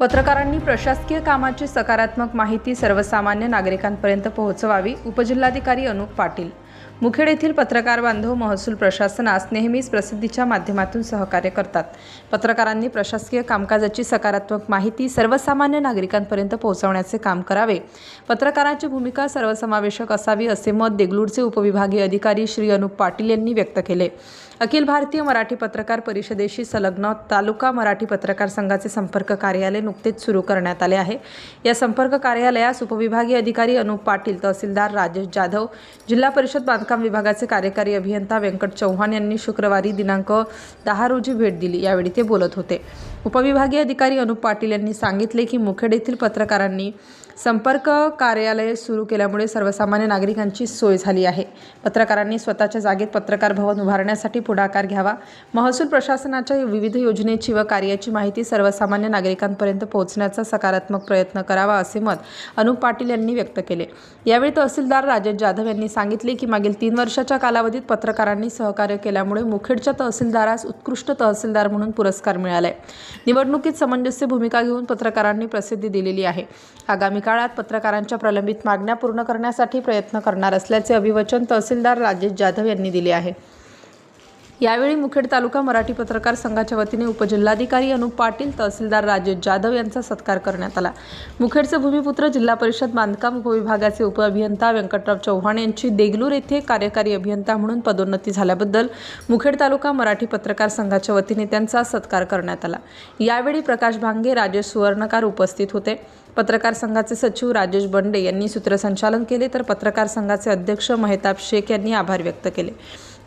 पत्रकारांनी प्रशासकीय कामाची सकारात्मक माहिती सर्वसामान्य नागरिकांपर्यंत पोहोचवावी उपजिल्हाधिकारी अनुप पाटील मुखेड येथील पत्रकार बांधव महसूल प्रशासनास नेहमीच प्रसिद्धीच्या माध्यमातून सहकार्य करतात. पत्रकारांनी प्रशासकीय कामकाजाची सकारात्मक माहिती सर्वसामान्य नागरिकांपर्यंत पोहोचवण्याचे काम करावे. पत्रकारांची भूमिका सर्वसमावेशक असावी असे मत देगलूरचे उपविभागीय अधिकारी श्री अनुप पाटील यांनी व्यक्त केले. अखिल भारतीय मराठी पत्रकार परिषदेशी संलग्न तालुका मराठी पत्रकार संघाचे संपर्क कार्यालय नुकतेच सुरू करण्यात आले आहे. या संपर्क कार्यालयास उपविभागीय अधिकारी अनुप पाटील तहसीलदार राजेश जाधव जिल्हा परिषद बांधकाम विभागाचे कार्यकारी अभियंता व्यंकट चव्हाण यांनी शुक्रवारी दिनांक दहा रोजी भेट दिली. यावेळी ते बोलत होते. उपविभागीय अधिकारी अनुप पाटील यांनी सांगितले की मुखेड येथील पत्रकारांनी संपर्क कार्यालय सुरू केल्यामुळे सर्वसामान्य नागरिकांची सोय झाली आहे. पत्रकारांनी स्वतःच्या जागेत पत्रकार भवन उभारण्यासाठी पुढाकार घ्यावा. महसूल प्रशासनाच्या विविध योजनेची व कार्याची माहिती सर्वसामान्य नागरिकांपर्यंत पोहोचण्याचा सकारात्मक प्रयत्न करावा असे मत अनुप पाटील यांनी व्यक्त केले. यावेळी तहसीलदार राजेश जाधव यांनी सांगितले की मागील तीन वर्षाच्या कालावधीत पत्रकारांनी सहकार्य केल्यामुळे मुखेडच्या तहसीलदारास उत्कृष्ट तहसीलदार म्हणून पुरस्कार मिळालाय. निवडणुकीत समंजस्य भूमिका घेऊन पत्रकारांनी प्रसिद्धी दिलेली आहे. आगामी काळात पत्रकारांच्या प्रलंबित मागण्या पूर्ण करण्यासाठी प्रयत्न करणार असल्याचे अभिवचन तहसीलदार राजेश जाधव यांनी दिले आहे. यावेळी मुखेड तालुका मराठी पत्रकार संघाच्या वतीने उपजिल्हाधिकारी अनुप पाटील तहसीलदार राजेश जाधव यांचा सत्कार करण्यात आला. मुखेडचे भूमिपुत्र जिल्हा परिषद बांधकाम उपविभागाचे उपअभियंता व्यंकटराव चव्हाण यांची देगलूर येथे कार्यकारी अभियंता म्हणून पदोन्नती झाल्याबद्दल मुखेड तालुका मराठी पत्रकार संघाच्या वतीने त्यांचा सत्कार करण्यात आला. यावेळी प्रकाश भांगे राजेश सुवर्णकार उपस्थित होते. पत्रकार संघाचे सचिव राजेश बंडे यांनी सूत्रसंचालन केले तर पत्रकार संघाचे अध्यक्ष मेहताब शेख यांनी आभार व्यक्त केले.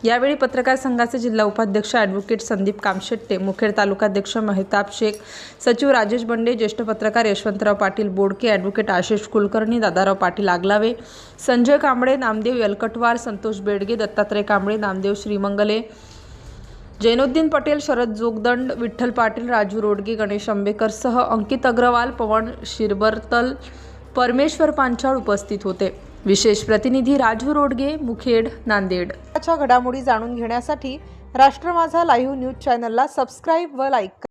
यावेळी पत्रकार संघाचे जिल्हा उपाध्यक्ष ॲडव्होकेट संदीप कामशेट्टे मुखेड तालुकाध्यक्ष मेहताब शेख सचिव राजेश बंडे ज्येष्ठ पत्रकार यशवंतराव पाटील बोडके ॲडव्होकेट आशिष कुलकर्णी दादाराव पाटील आगलावे संजय कांबळे नामदेव यलकटवार संतोष बेडगे दत्तात्रय कांबळे नामदेव श्रीमंगले जैनुद्दीन पटेल शरद जोगदंड विठ्ठल पाटील राजू रोडगे गणेश आंबेकरसह अंकित अग्रवाल पवन शिरबरतल परमेश्वर पांचाळ उपस्थित होते. विशेष प्रतिनिधी राजू रोडगे मुखेड नांदेड. घडामोडी जाणून घेण्यासाठी राष्ट्र माझा लाईव्ह न्यूज चॅनलला सबस्क्राईब व लाईक